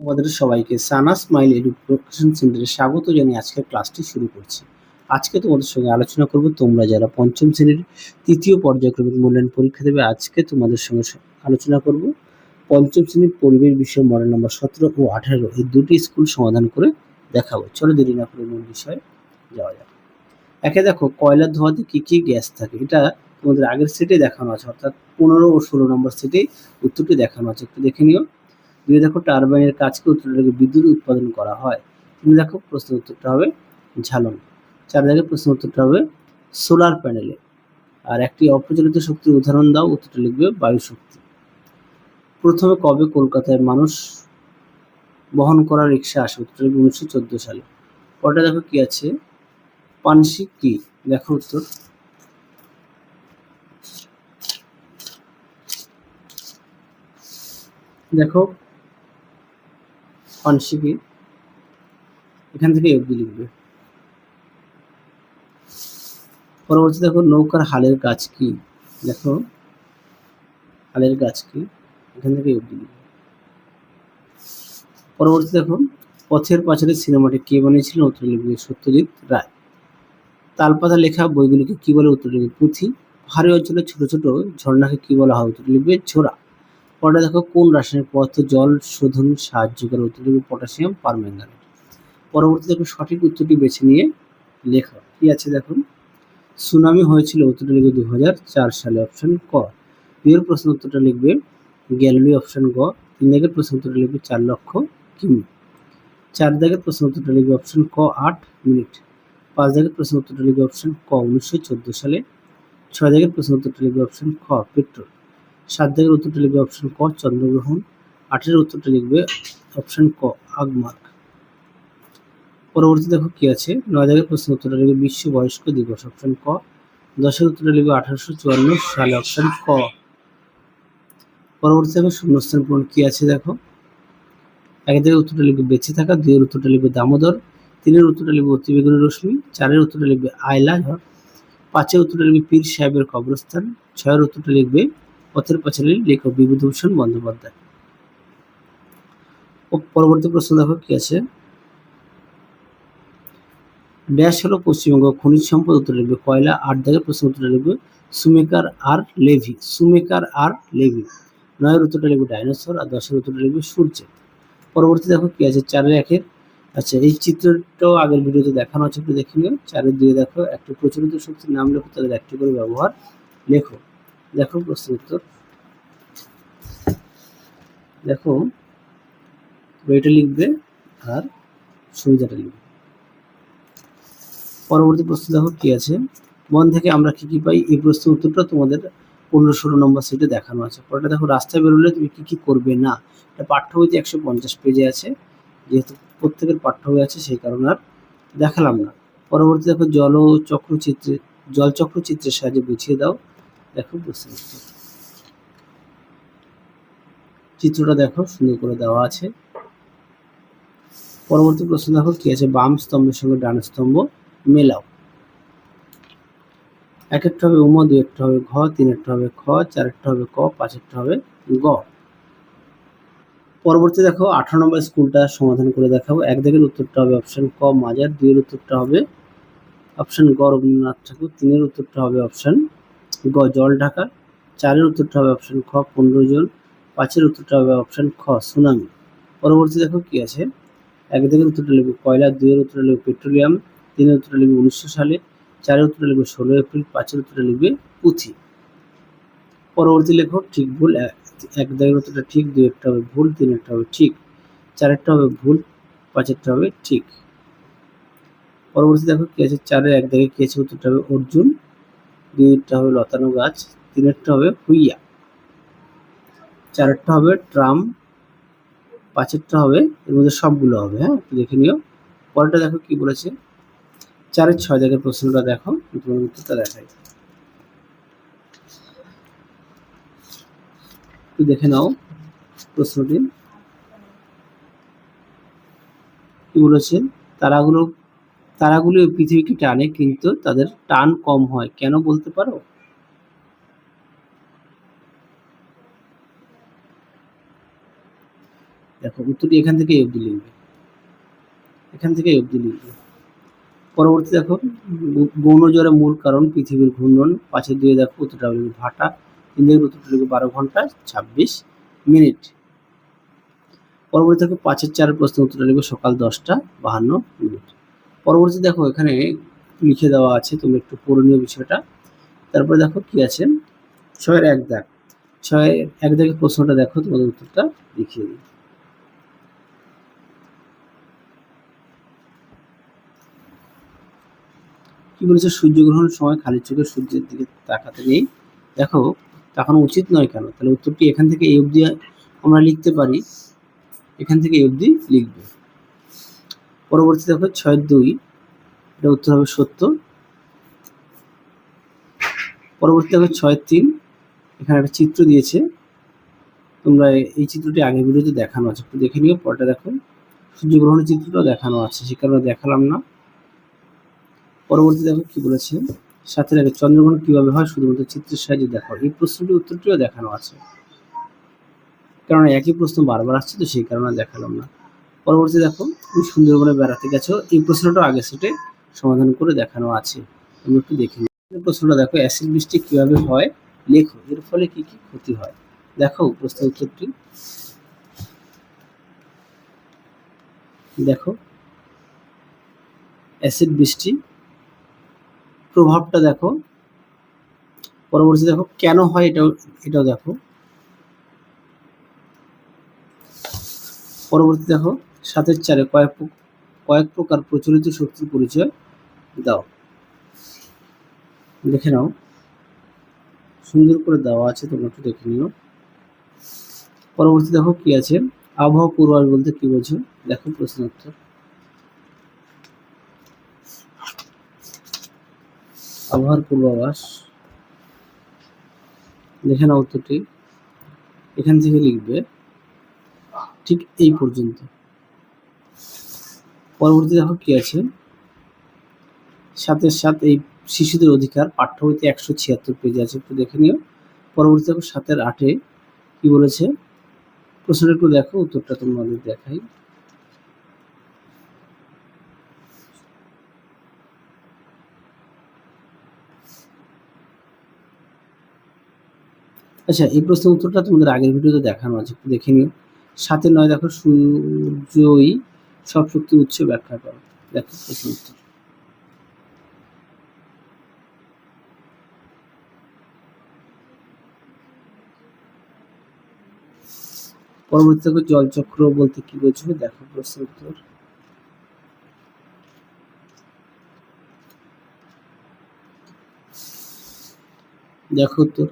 তোমাদের সবাইকে সানা smile education সেন্টারে স্বাগত জানিয়ে আজকের ক্লাসটি শুরু করছি। আজকে তোমাদের সঙ্গে আলোচনা করব, তোমরা যারা পঞ্চম শ্রেণির তৃতীয় পর্যায়ক্রমিক মূল্যায়ন পরীক্ষা দেবে, আজকে তোমাদের সঙ্গে আলোচনা করব। পঞ্চম শ্রেণির পরিবেশ বিষয় মডেল নম্বর সতেরো ও আঠারো এই দুটি স্কুল সমাধান করে দেখাবো। চলো দেরি না করে মূল বিষয়ে যাওয়া যাক। একে দেখো কয়লার ধোয়াতে কি কি গ্যাস থাকে? এটা তোমাদের আগের সেটে দেখানো আছে, অর্থাৎ পনেরো ও ষোলো নম্বর সেটে উত্তরটি দেখানো আছে। একটু দেখে নিও। দুই দেখো টারবাইনের কাজকে উত্তর থেকে বিদ্যুৎ উৎপাদন করা হয়। তিন দেখো প্রশ্ন উত্তরটা হবে ঝালন। চার দেখো প্রশ্ন উত্তরটা হবে সোলার প্যানেলে। আর একটি অপ্রচলিত শক্তির উদাহরণ দাও, উত্তরটা লিখবে বায়ু শক্তি প্রথমে কবে কলকাতায় মানুষ বহন করা রিক্সা আসে? উত্তরটা লিখবে উনিশশো চোদ্দ সালে। পরটা দেখো কি আছে? পানসি কি? দেখো উত্তর। দেখো কি এখান থেকে অব্দি লিখবে। পরবর্তী দেখো নৌকার হালের কাজ কি? দেখো, হালের কাজ কি? এখান থেকে অব্দি লিখবে। পরবর্তী দেখো, পথের পাঁচালী সিনেমাটি কে বানিয়েছিলেন উত্তর লিখবে সত্যজিৎ রায়। তালপাতা লেখা বইগুলিকে কি বলে উত্তর লিখবে পুঁথি। পাহাড়ি অঞ্চলে ছোট ছোট ঝর্ণাকে কি বলা হয়? উত্তর লিখবে ঝোড়া। পরে দেখো কোন রাসায়নিক পদার্থ জল শোধন সাহায্য করে উত্তর লিখবে পটাশিয়াম, পারম্যাঙ্গানেট? পরবর্তী দেখো সঠিক উত্তরটি বেছে নিয়ে লেখো। কি আছে দেখুন সুনামি হয়েছিল উত্তরটা লিখবে দু হাজার চার সালে অপশন ক। দুইয়ের প্রশ্ন উত্তরটা লিখবে গ্যালিলি অপশন গ। তিন দাগের প্রশ্ন উত্তরটা লিখবে চার লক্ষ কিমি চার দাগের প্রশ্ন উত্তরটা লিখবে অপশন ক, আট মিনিট। পাঁচ দাগের প্রশ্ন উত্তরটা লিখবে অপশন ক, উনিশশো চোদ্দ সালে। ছয় দাগের প্রশ্ন উত্তরটা লিখবে অপশন খ, পেট্রোল। সাত দাগের উত্তরটা লিখবে অপশন ক চন্দ্রগ্রহণ আটের উত্তরটা লিখবে অপশন ক আগমার্ক পরবর্তী দেখো কি আছে নয় দাগের প্রশ্ন উত্তরটা লিখবে বিশ্ব বয়স্ক দিবস অপশন ক দশের উত্তরটা লিখবে আঠারোশো চুয়ান্ন সালে অপশন ক পরবর্তী দেখো শূন্যস্থান পূরণ কি আছে দেখো এক দাগের উত্তরটা লিখবে বেঁচে থাকা দুইয়ের উত্তরটা লিখবে দামোদর তিনের উত্তরটা লিখবে অতিবেগুনি রশ্মি চারের উত্তরটা লিখবে আয়লা ঝড় পাঁচের উত্তরটা লিখবে পীর সাহেবের কবরস্থান ছয়ের উত্তরটা লিখবে পথের পাঁচালীর লেখক বিভূতিভূষণ বন্দ্যোপাধ্যায়। পরবর্তী প্রশ্ন দেখো কি আছে? ড্যাশ হলো পশ্চিমবঙ্গ, খনিজ সম্পদ উত্তর লিখবে কয়লা, আট দাগের প্রশ্ন উত্তর লিখবে সুমেকার আর লেভি, সুমেকার আর লেভি। নয়ের উত্তরটা লিখবে ডাইনোসর আর দশের উত্তরটা লিখবে সূর্য পরবর্তী দেখো কি আছে? চারের একের। আচ্ছা এই চিত্রটাও আগের ভিডিওতে দেখানো আছে, একটু দেখে নিও। চারের দিয়ে দেখো, একটু প্রচলিত শক্তির নাম লেখো, তাদের একটি করে ব্যবহার লেখো। দেখো প্রশ্ন উত্তর। দেখো, বইটা লিখবে আর সুবিধাটা লিখবে। পরবর্তী প্রশ্ন দেখো কি আছে? মন থেকে আমরা কি কি পাই? এই প্রশ্নের উত্তরটা তোমাদের পনেরো ষোলো নম্বর সিটে দেখানো আছে। পরেটা দেখো, রাস্তায় বেরোলে তুমি কি কি করবে? না, এটা পাঠ্য বইতে একশো পঞ্চাশ পেজে আছে। যেহেতু প্রত্যেকের পাঠ্য বই আছে, সেই কারণে আর দেখালাম না। পরবর্তী দেখো, জল চক্রচিত্রে জলচক্র চিত্রের সাহায্যে বুঝিয়ে দাও। দেখো প্রশ্ন উত্তর চিত্রটা দেখো, সুন্দর করে দেওয়া আছে। পরবর্তী প্রশ্ন দেখো, কি আছে? বাম স্তম্ভের সঙ্গে ডান স্তম্ভ মেলাও। এক একটা হবে উম দুই একটা হবে ঘ তিন একটা হবে খ চার একটা হবে ক পাঁচ একটা হবে গ। পরবর্তী দেখো, আঠারো নম্বর স্কুলটা সমাধান করে দেখাবো। এক দিকের উত্তরটা হবে অপশন ক মাজার, দুইয়ের উত্তরটা হবে অপশন গ রবীন্দ্রনাথ ঠাকুর, তিনের উত্তরটা হবে অপশন গ, জল ঢাকা। চারের উত্তরটা হবে অপশন খ, পনেরো জন। পাঁচের উত্তরটা হবে অপশন খ, সুনামি। পরবর্তী দেখো কি আছে? এক দিকের উত্তরটা লিখবে কয়লা দুইয়ের উত্তরটা লিখবে পেট্রোলিয়াম, তিনের উত্তরটা লিখবে উনিশশো সালে, চারের উত্তরটা লিখবে ষোলো এপ্রিল, পাঁচের উত্তরটা লিখবে পুঁথি। পরবর্তী লেখো, ঠিক ভুল এক দাগের উত্তরটা ঠিক, দুই একটা হবে ভুল, তিন একটা হবে ঠিক চারেরটা হবে ভুল পাঁচেরটা হবে ঠিক। পরবর্তী দেখো কি আছে? চারের এক দাগে কি আছে? উত্তরটা হবে অর্জুন। দুইটা হবে লতানো গাছ, তিনেরটা হবে হুইয়া। চারেরটা হবে ট্রাম, পাঁচেরটা হবে, এর মধ্যে সবগুলো হবে হ্যাঁ দেখে নিও। পরেরটা দেখো কি বলেছে। চারের ছয় দাগের প্রশ্নটা দেখো, তোমার উত্তরটা দেখাই। একটু দেখে নাও প্রশ্নটি। কি বলেছে? তারাগুলো তারাগুলো পৃথিবীকে টানে, কিন্তু তাদের টান কম হয়। কেন বলতে পারো? দেখো, উত্তরটি এখান থেকে অবধি লিখবে। এখান থেকে অবধি লিখবে। পরবর্তী দেখো গৌ- গৌণ জ্বরের মূল কারণ পৃথিবীর ঘূর্ণন। পাঁচের দিয়ে দেখো, উত্তরটা লিখবে ভাটা। তিন দিকের উত্তরটা লিখবে বারো ঘণ্টা ছাব্বিশ মিনিট। পরবর্তী দেখো, পাঁচের চার প্রশ্ন উত্তরটা লিখবে সকাল দশটা বাহান্ন মিনিট। পরবর্তী দেখো এখানে লিখে দেওয়া আছে তুমি একটু পড়ে নিও বিষয়টা। তারপরে দেখো কি আছে? ছয়ের এক দাগ। ছয়ের এক দাগের প্রশ্নটা দেখো, তোমাদের উত্তরটা দেখিয়ে দিই। কি বলেছে? সূর্যগ্রহণের সময় খালি চোখে সূর্যের দিকে তাকাতে নেই। দেখো, তাকানো উচিত নয় কেন? তাহলে উত্তরটি এখান থেকে এই অবধি আমরা লিখতে পারি। এখান থেকে এই অবধি লিখবে। পরবর্তী দেখো ছয় দুই। এটা উত্তর হবে সত্য পরবর্তী দেখো ছয় তিন। এখানে একটা চিত্র দিয়েছে। তোমরা এই চিত্রটি আগের ভিডিওতে দেখানো আছে। একটু দেখে নিও, পরটা দেখো। সূর্যগ্রহণের চিত্রটাও দেখানো আছে, সে কারণে দেখালাম না। পরবর্তী দেখো কি বলেছে? সাথে দেখো, চন্দ্রগ্রহণ কীভাবে হয়? শুধুমাত্র চিত্রের সাহায্যে দেখো। এই প্রশ্নটির উত্তরটিও দেখানো আছে। কারণ একই প্রশ্ন বারবার আসছে, তো সেই কারণে দেখালাম না। পরবর্তী দেখো তুমি সুন্দরবনে বেড়াতে গেছো। এই প্রশ্নটা আগে সেটে সমাধান করে দেখানো আছে। আমি একটু দেখে প্রশ্নটা দেখো, অ্যাসিড বৃষ্টি কীভাবে হয়? লেখো, এর ফলে কি কি ক্ষতি হয়? দেখো প্রশ্নের উত্তরটি। দেখো, অ্যাসিড বৃষ্টি প্রভাবটা দেখো। পরবর্তী দেখো, কেন হয় এটাও এটাও দেখো। পরবর্তী দেখো সাতের চারে কয়েক কয়েক প্রকার প্রচলিত শক্তির পরিচয় দাও। দেখে নাও। সুন্দর করে দেওয়া আছে, তোমরা একটু দেখে নিও। পরবর্তী দেখো কি আছে? আবহাওয়া পূর্বাভাস বলতে কি বোঝো? দেখো প্রশ্ন উত্তর। আবহাওয়ার পূর্বাভাস। দেখে নাও উত্তরটি। এখান থেকে লিখবে, ঠিক এই পর্যন্ত। পরবর্তী দেখো কি আছে? সাথে সাথে এই শিশুদের অধিকার, পাঠ্য বইতে একশো ছিয়াত্তর পেজ আছে, একটু দেখে নিও। পরবর্তী দেখো সাতের আটে কি বলেছে? প্রশ্নটা একটু দেখো, উত্তরটা তোমাদের দেখাই। আচ্ছা এই প্রশ্নের উত্তরটা তোমাদের আগের ভিডিওতে দেখানো আছে, একটু দেখে নিও। সাথে নয় দেখো, সূর্যই সব শক্তির উৎস ব্যাখ্যা করো। দেখো প্রশ্ন উত্তর। পরবর্তী জলচক্র বলতে কি বোঝো দেখো প্রশ্ন উত্তর। দেখো উত্তর।